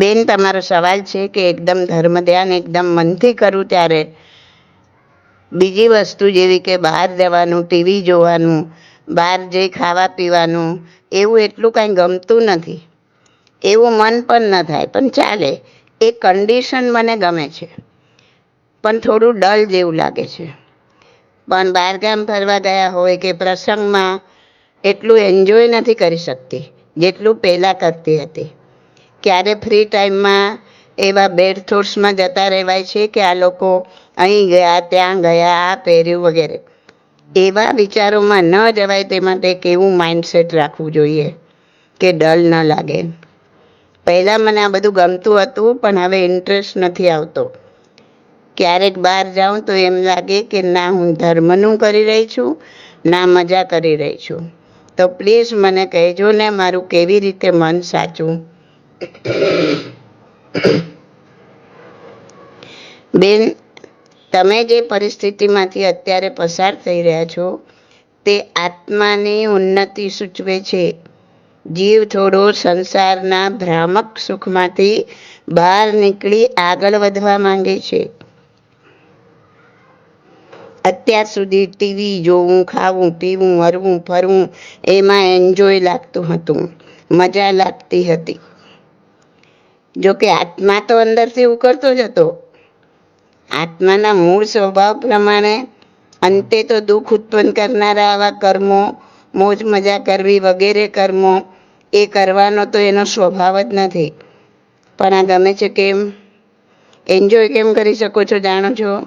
બેન, તમારો સવાલ છે કે એકદમ ધર્મ ધ્યાન એકદમ મનથી કરું ત્યારે બીજી વસ્તુ જેવી કે બહાર જવાનું, ટીવી જોવાનું, બહાર જઈ ખાવા પીવાનું, એવું એટલું કાંઈ ગમતું નથી. એવું મન પણ ન થાય, પણ ચાલે. એ કન્ડિશન મને ગમે છે. પણ થોડું ડલ જેવું લાગે છે. પણ બહારગામ ફરવા ગયા હોય કે પ્રસંગમાં, એટલું એન્જોય નથી કરી શકતી, જેટલું પહેલાં કરતી હતી. ક્યારે ફ્રી ટાઈમમાં એવા બેડ થોટ્સમાં જતા રહેવાય છે કે આ લોકો અહીં ગયા, ત્યાં ગયા, આ પહેર્યું વગેરે. એવા વિચારોમાં ન જવાય તે માટે કેવું માઇન્ડસેટ રાખવું જોઈએ કે ડલ ન લાગે. પહેલાં મને આ બધું ગમતું હતું, પણ હવે ઇન્ટરેસ્ટ નથી આવતો. ક્યારેક બહાર જાઉં તો એમ લાગે કે ના, હું ધર્મનું કરી રહી છું, ના, મજા કરી રહી છું. તો પ્લીઝ મને કહેજો ને મારું કેવી રીતે મન સાચું. બેન, તમે જે પરિસ્થિતિમાંથી અત્યારે પસાર થઈ રહ્યા છો, તે આત્માની ઉન્નતિ સૂચવે છે. જીવ થોડો સંસારના ભ્રામક સુખમાંથી બહાર નીકળી આગળ વધવા માંગે છે. અત્યાર સુધી ટીવી જોવું, ખાવું, પીવું, હરવું, ફરવું, એમાં એન્જોય લાગતું હતું. મજા લાગતી હતી. જો કે આત્મા તો અંદરથી ઉકળતો જ હતો. આત્માના મૂળ સ્વભાવ પ્રમાણે અંતે તો દુઃખ ઉત્પન્ન કરનારા આવા કર્મો, મોજ મજા કરવી વગેરે કર્મો, એ કરવાનો તો એનો સ્વભાવ જ નથી. પણ આ ગમે છે કેમ? એન્જોય કેમ કરી શકો છો જાણો છો?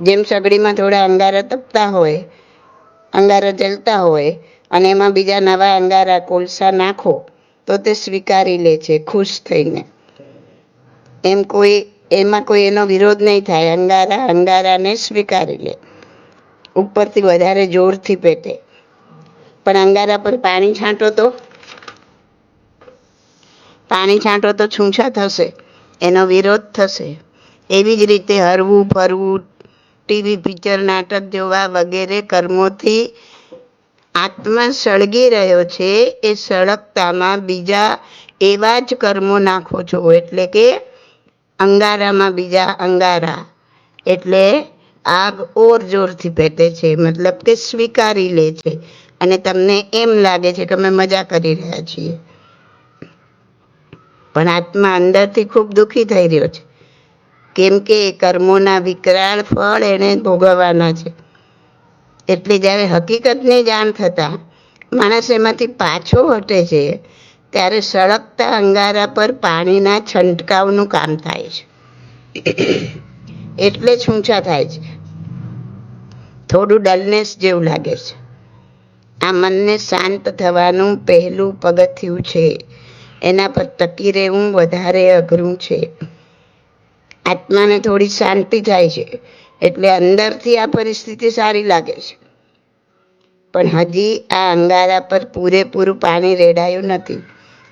જેમ સગડીમાં થોડા અંગારા તપતા હોય, અંગારા જલતા હોય, અને એમાં બીજા નવા અંગારા કોલસા નાખો તો તે સ્વીકારી લે છે, ખુશ થઈને. એમ કોઈ, એમાં કોઈ એનો વિરોધ નહીં થાય. અંગારા, અંગારાને સ્વીકારી લે. ઉપરથી વધારે જોરથી પેટે. પણ અંગારા પર પાણી છાંટો તો? પાણી છાંટો તો છૂંછા થશે. એનો વિરોધ થશે. એવી જ રીતે હરવું, ફરવું, ટીવી, પિક્ચર, નાટક જોવા વગેરે કર્મોથી આત્મા સળગી રહ્યો છે, એ સળગતામાં બીજા એવા જ કર્મો નાખો છો. એટલે કે અંગારામાં બીજા અંગારા. એટલે આગ ઓર જોરથી પેટે છે, મતલબ કે સ્વીકારી લે છે. અને તમને એમ લાગે છે કે અમે મજા કરી રહ્યા છીએ. પણ આત્મા અંદરથી ખૂબ દુઃખી થઈ રહ્યો છે. કેમ કે કર્મોના વિકરાળ ફળ એણે ભોગવવાના છે. એટલે જ્યારે હકીકતની જાણ થતાં માણસ એમાંથી પાછો હટે છે, ત્યારે સળગતા અંગારા પર પાણીના છંટકાવનું કામ થાય છે. એટલે છૂંછા થાય છે. થોડું ડલનેસ જેવું લાગે છે. આ મનને શાંત થવાનું પહેલું પગથિયું છે. એના પર ટકી રહેવું વધારે અઘરું છે. આત્માને થોડી શાંતિ થાય છે. એટલે અંદરથી આ પરિસ્થિતિ સારી લાગે છે. પણ હજી આ અંગારા પર પૂરેપૂરું પાણી રેડાયું નથી.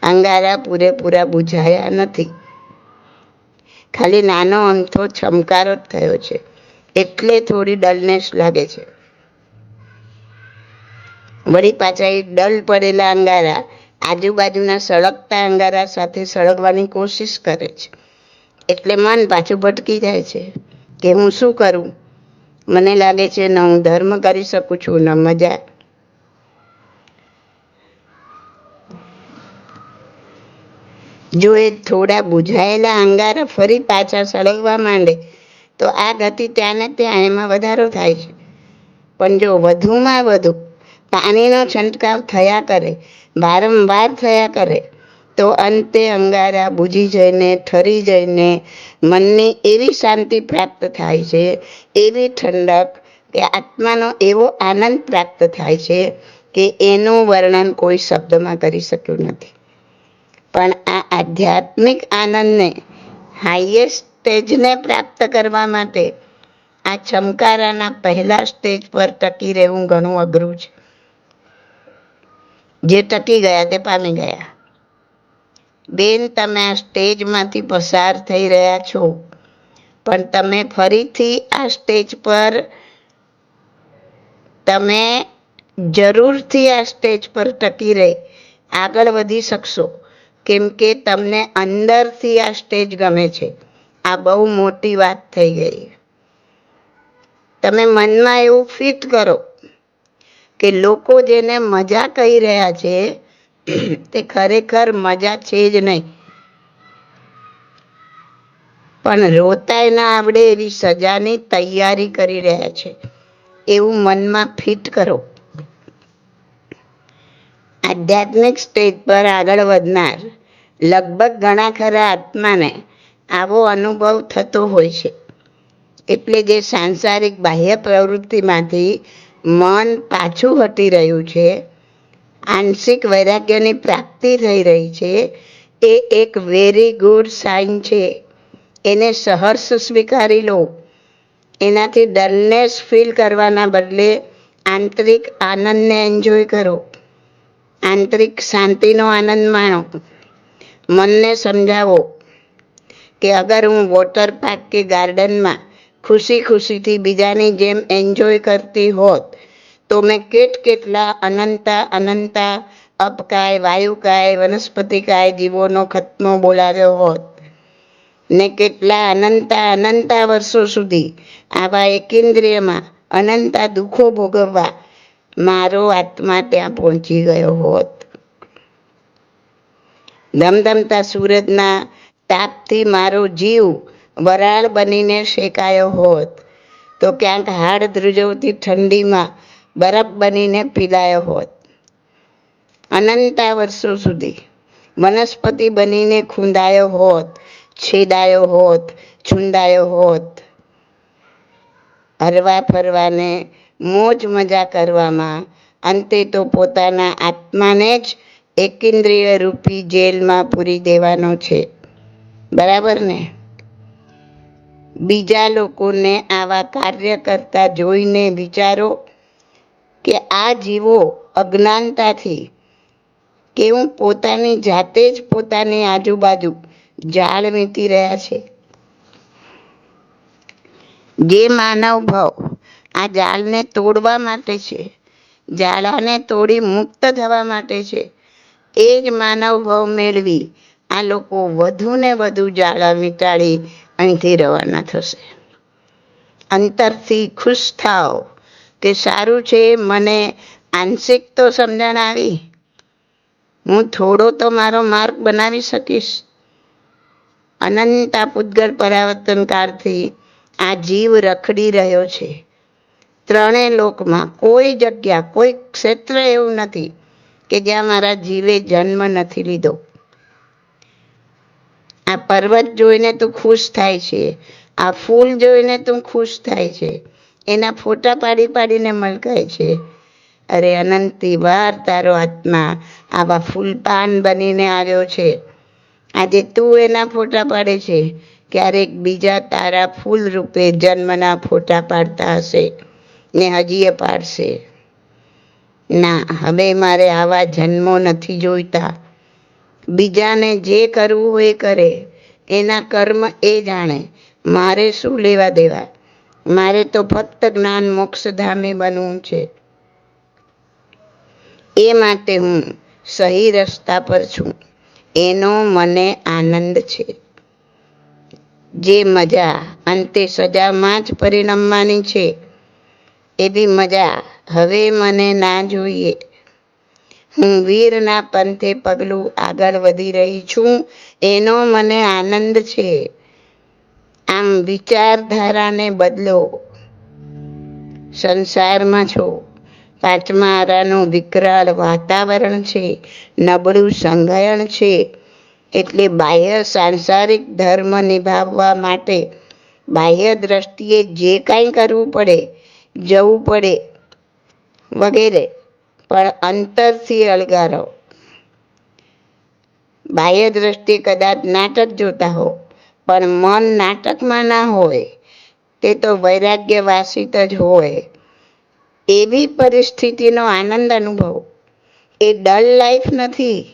અંગારા પૂરેપૂરા બુઝાયા નથી. ખાલી નાનો અંથો છમકારો જ થયો છે. એટલે થોડી ડલનેસ લાગે છે. વળી પાછા એ ડલ પડેલા અંગારા આજુબાજુના સળગતા અંગારા સાથે સળગવાની કોશિશ કરે છે. એટલે મન પાછું ભટકી જાય છે. કે હું શું કરું? મને લાગે છે ન હું ધર્મ કરી શકું છું, ન મજા. જો એ થોડા બુઝાયેલા અંગારા ફરી પાછા સળગવા માંડે, તો આ ગતિ ત્યાં ને ત્યાં એમાં વધારો થાય છે. પણ જો વધુમાં વધુ પાણીનો છંટકાવ થયા કરે, વારંવાર થયા કરે તો અંતે અંગારા બુજી જઈને, ઠરી જઈને મનને એવી શાંતિ પ્રાપ્ત થાય છે, એવી ઠંડક કે આત્માનો એવો આનંદ પ્રાપ્ત થાય છે કે એનું વર્ણન કોઈ શબ્દમાં કરી શક્યું નથી. પણ આ આધ્યાત્મિક આનંદને હાઈએસ્ટ સ્ટેજને પ્રાપ્ત કરવા માટે આ ચમકારાના પહેલા સ્ટેજ પર ટકી રહેવું ઘણું અઘરું છે. જે ટકી ગયા તે પામી ગયા. બેન, તમે આ સ્ટેજમાંથી પસાર થઈ રહ્યા છો. પણ તમે ફરીથી આ સ્ટેજ પર, તમે જરૂરથી આ સ્ટેજ પર ટકી રહી. આગળ વધી શકશો. કેમ કે તમને અંદરથી આ સ્ટેજ ગમે છે. આ બહુ મોટી વાત થઈ ગઈ. તમે મનમાં એવું ફિટ કરો કે લોકો જેને મજા કહી રહ્યા છે તે ખરેખર મજા છે જ નહીં. પણ રોતાય ના આવડે એવી સજાની તૈયારી કરી રહ્યા છે. એવું મનમાં ફિટ કરો. આધ્યાત્મિક સ્ટેજ પર આગળ વધનાર લગભગ ઘણા ખરા આત્માને આવો અનુભવ થતો હોય છે. એટલે જે સાંસારિક બાહ્ય પ્રવૃત્તિમાંથી મન પાછું હટી રહ્યું છે આંશિક વૈરાગ્યની પ્રાપ્તિ થઈ રહી છે. એ એક વેરી ગુડ સાઇન છે. એને સહર્ષ સ્વીકારી લો. એનાથી ડલનેસ ફીલ કરવાના બદલે આંતરિક આનંદને એન્જોય કરો. આંતરિક શાંતિનો આનંદ માણો. મનને સમજાવો કે અગર હું વોટર પાર્ક કે ગાર્ડનમાં ખુશી ખુશીથી બીજાની જેમ એન્જોય કરતી હોત તો મેં કેટ કેટલા, અનંતા અનંતા અપકાય વાયુકાય, વનસ્પતિકાય, જીવોનો ખતનો બોલાવ્યો હોત. ને કેટલા અનંતા અનંતા વર્ષો સુધી આવા એકેન્દ્રિયમાં અનંતા દુઃખો ભોગવવા મારો આત્મા ત્યાં પહોંચી ગયો હોત. ધમધમતા સૂરજના તાપથી મારો જીવ વરાળ બનીને શેકાયો હોત. તો ક્યાંક હાડ ધ્રુજવતી ઠંડીમાં બરફ બનીને પીલાયો હોત. અનંતા વર્ષો સુધી વનસ્પતિ બનીને ખૂંદાયો હોત, છેદાયો હોત, છુંદાયો હોત. હરવા ફરવાને મોજ મજા કરવામાં અંતે તો પોતાના આત્માને જ એકેન્દ્રિય રૂપી જેલમાં પૂરી દેવાનો છે. બરાબર ને? બીજા લોકોને આવા કાર્ય કરતા જોઈને વિચારો કે આ જીવો અજ્ઞાનતાથી કેવું પોતાની જાતે જ પોતાની આજુબાજુ જાળ વીતી રહ્યા છે. જે માનવ ભાવ આ જાળને તોડવા માટે છે, જાળાને તોડી મુક્ત થવા માટે છે, એ જ માનવ ભાવ મેળવી આ લોકો વધુ ને વધુ જાળા વીંટાળી અહીંથી રવાના થશે. અંતરથી ખુશ થાઓ. કે સારું છે, મને આંશિક તો સમજણ આવી. હું થોડો તો મારો માર્ગ બનાવી શકીશ. અનંતા પૂતગલ પરાવર્તન કાળથી આ જીવ રખડી રહ્યો છે. ત્રણેય લોકમાં કોઈ જગ્યા, કોઈ ક્ષેત્ર એવું નથી કે જ્યાં મારા જીવે જન્મ નથી લીધો. આ પર્વત જોઈને તું ખુશ થાય છે. આ ફૂલ જોઈને તું ખુશ થાય છે. એના ફોટા પાડી પાડીને મલકાય છે, અરે અનંતી વાર તારો આત્મા આવા ફૂલપાન બનીને આવ્યો છે. આજે તું એના ફોટા પાડે છે. ક્યારેક બીજા તારા ફૂલ રૂપે જન્મના ફોટા પાડતા હશે. ને હજી એ પાડશે. ના, હવે મારે આવા જન્મો નથી જોઈતા. બીજાને જે કરવું એ કરે. એના કર્મ એ જાણે. મારે શું લેવા દેવા? મારે તો ફક્ત જ્ઞાન મોક્ષધામે બનવું છે. એ માટે હું સહી રસ્તા પર છું. એનો મને આનંદ છે. જે મજા અંતે સજામાં જ પરિણમવાની છે, એવી મજા હવે મને ના જોઈએ. હું વીરના પંથે પગલું આગળ વધી રહી છું. એનો મને આનંદ છે. આમ વિચારધારાને બદલો. સંસારમાં છો. પાંચમા આરાનું વિકરાળ વાતાવરણ છે. નબળું સંગાયણ છે. એટલે બાહ્ય સાંસારિક ધર્મ નિભાવવા માટે બાહ્ય દ્રષ્ટિએ જે કાંઈ કરવું પડે, જવું પડે વગેરે. પણ અંતરથી અળગારો. બાહ્ય દ્રષ્ટિએ કદાચ નાટક જોતા હો. પણ મન નાટકમાં ના હોય, તે તો વૈરાગ્યવાસિત જ હોય. એવી પરિસ્થિતિનો આનંદ અનુભવ. એ ડલ લાઈફ નથી,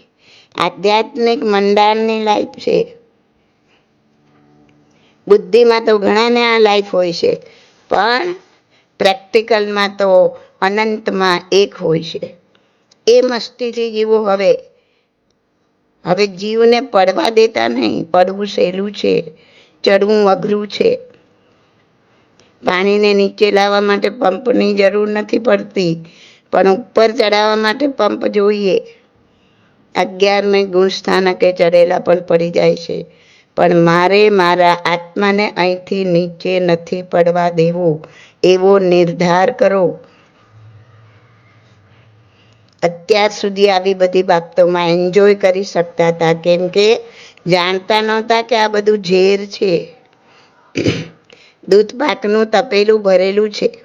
આધ્યાત્મિક મંડાણની લાઈફ છે. બુદ્ધિમાં તો ઘણાને આ લાઈફ હોય છે, પણ પ્રેક્ટિકલમાં તો અનંતમાં એક હોય છે. એ મસ્તીથી જીવો હવે. હવે જીવને પડવા દેતા નહીં. પડવું સહેલું છે, ચડવું અઘરું છે. પાણીને નીચે લાવવા માટે પંપની જરૂર નથી પડતી, પણ ઉપર ચડાવવા માટે પંપ જોઈએ. અગિયારને ગુણ સ્થાનકે ચડેલા પણ પડી જાય છે, પણ મારે મારા આત્માને અહીંથી નીચે નથી પડવા દેવું. એવો નિર્ધાર કરો. અત્યાર સુધી આવી બધી બાબતોમાં એન્જોય કરી શકતા હતા. કેમ કે જાણતા નહોતા કે આ બધું ઝેર છે. દૂધ પાકનું તપેલું ભરેલું છે.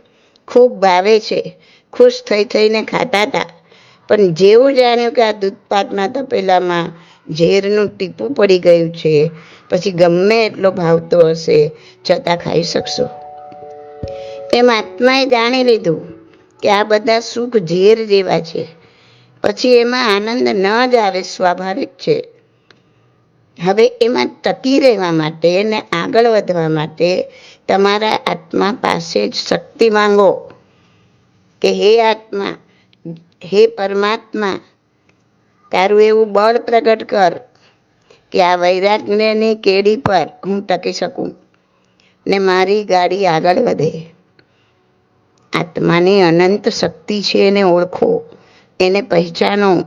ખૂબ ભાવે છે. ખુશ થઈ થઈને ખાતા હતા. પણ જેવું જાણ્યું કે આ દૂધ પાકના તપેલામાં ઝેરનું ટીપું પડી ગયું છે, પછી ગમે એટલો ભાવતો હશે, છતાં ખાઈ શકશો. એમ આત્માએ જાણી લીધું કે આ બધા સુખ ઝેર જેવા છે. પછી એમાં આનંદ ન જ આવે સ્વાભાવિક છે. હવે એમાં ટકી રહેવા માટે અને આગળ વધવા માટે તમારા આત્મા પાસે જ શક્તિ માંગો કે હે આત્મા, હે પરમાત્મા, તારું એવું બળ પ્રગટ કર કે આ વૈરાગ્યની કેડી પર હું ટકી શકું ને મારી ગાડી આગળ વધે. આત્માની અનંત શક્તિ છે એને ઓળખો. એને પહેચાનો.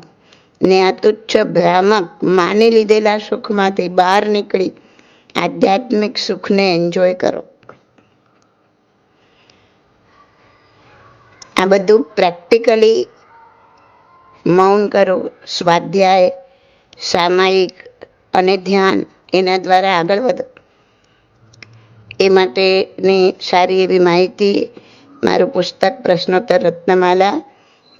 ને આ તુચ્છ ભ્રામક માની લીધેલા સુખમાંથી બહાર નીકળી આધ્યાત્મિક સુખને એન્જોય કરો. આ બધું પ્રેક્ટિકલી મૌન કરો. સ્વાધ્યાય, સામાયિક અને ધ્યાન એના દ્વારા આગળ વધો. એ માટેની સારી એવી માહિતી, મારું પુસ્તક પ્રશ્નોત્તર રત્નમાલા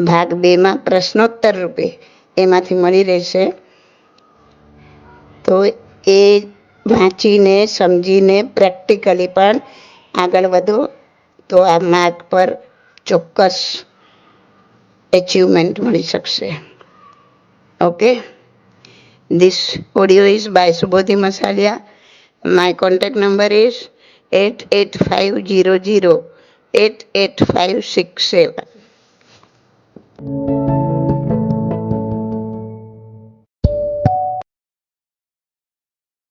ભાગ બેમાં પ્રશ્નોત્તર રૂપે એમાંથી મળી રહેશે. તો એ વાંચીને, સમજીને પ્રેક્ટિકલી પણ આગળ વધો. તો આ માર્ગ પર ચોક્કસ એચિવમેન્ટ મળી શકશે. Okay? This audio is by Subodhi Masaliya my contact number is eight eight five zero zero eight eight five six is Thank you.